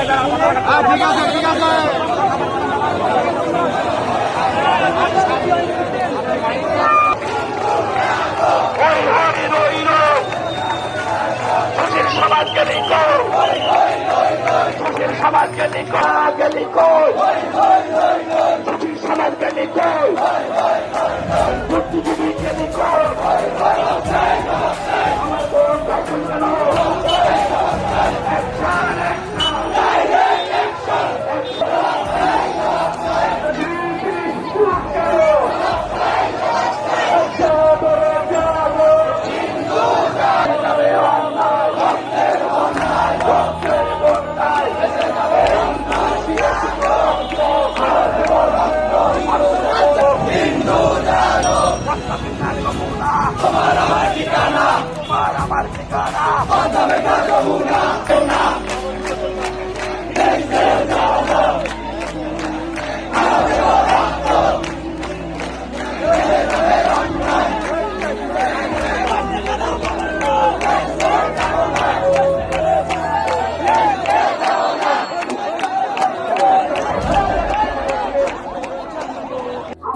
ঠিক আছে ঠিক আছে সমাজকে লিখো সমাজকে লিখো সমাজকে লিখো para mexicana, para mexicana, banda mexicana.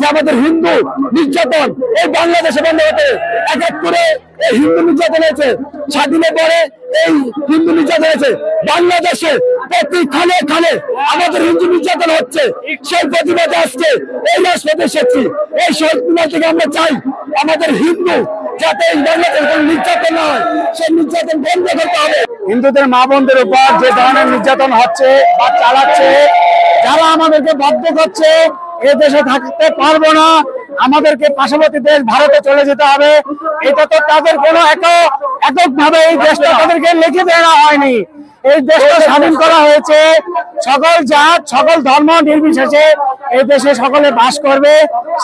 যে আমাদের হিন্দু নির্যাতন এই বাংলাদেশে বন্ধ হতে এক এক করে এই হিন্দু নির্যাতন হয়েছে, স্বাধীনের পরে এই হিন্দু নির্যাতন হয়েছে। বাংলাদেশে প্রতি খানে খানে আমাদের হিন্দু নির্যাতন হচ্ছে। সেই প্রতিবাদে আজকে এই রাজপথে এসেছি। এই শহীদ থেকে আমরা চাই আমাদের হিন্দু যাতে এই বাংলাদেশে নির্যাতন না হয়, সেই নির্যাতন বন্ধ করতে হবে। হিন্দুদের মা বোনদের উপর যে ধরনের নির্যাতন হচ্ছে বা চালাচ্ছে, যারা আমাদেরকে বাধ্য করছে এ দেশে থাকতে পারব না। আমাদেরকে পার্শ্ববর্তী দেশ ভারতে চলে যেতে হবে। এটা তো তাদের কোনো একক ভাবে এই দেশটা তাদেরকে লিখে দেওয়া হয়নি। এই দেশটা স্বাধীন করা হয়েছে। সকল জাত, সকল ধর্ম নির্বিশেষে এই দেশে সকলে বাস করবে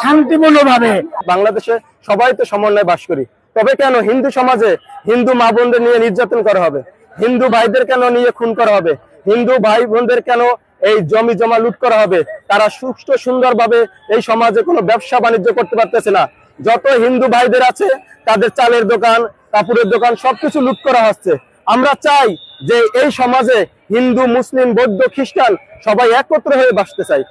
শান্তিপূর্ণ ভাবে বাংলাদেশে সবাই তো সমন্বয় বাস করি। তবে কেন হিন্দু সমাজে হিন্দু মা বোনদের নিয়ে নির্যাতন করা হবে? হিন্দু ভাইদের কেন নিয়ে খুন করা হবে? হিন্দু ভাই বোনদের কেন এই জমি জমা লুট করা হবে। তারা সুষ্ঠু, সুন্দরভাবে এই সমাজে কোনো ব্যবসা বাণিজ্য করতে পারতেছে না। যত হিন্দু ভাইদের আছে, তাদের চালের দোকান, কাপড়ের দোকান, সবকিছু লুট করা হচ্ছে। আমরা চাই যে এই সমাজে হিন্দু, মুসলিম, বৌদ্ধ, খ্রিস্টান সবাই একত্র হয়ে বাসতে চাই।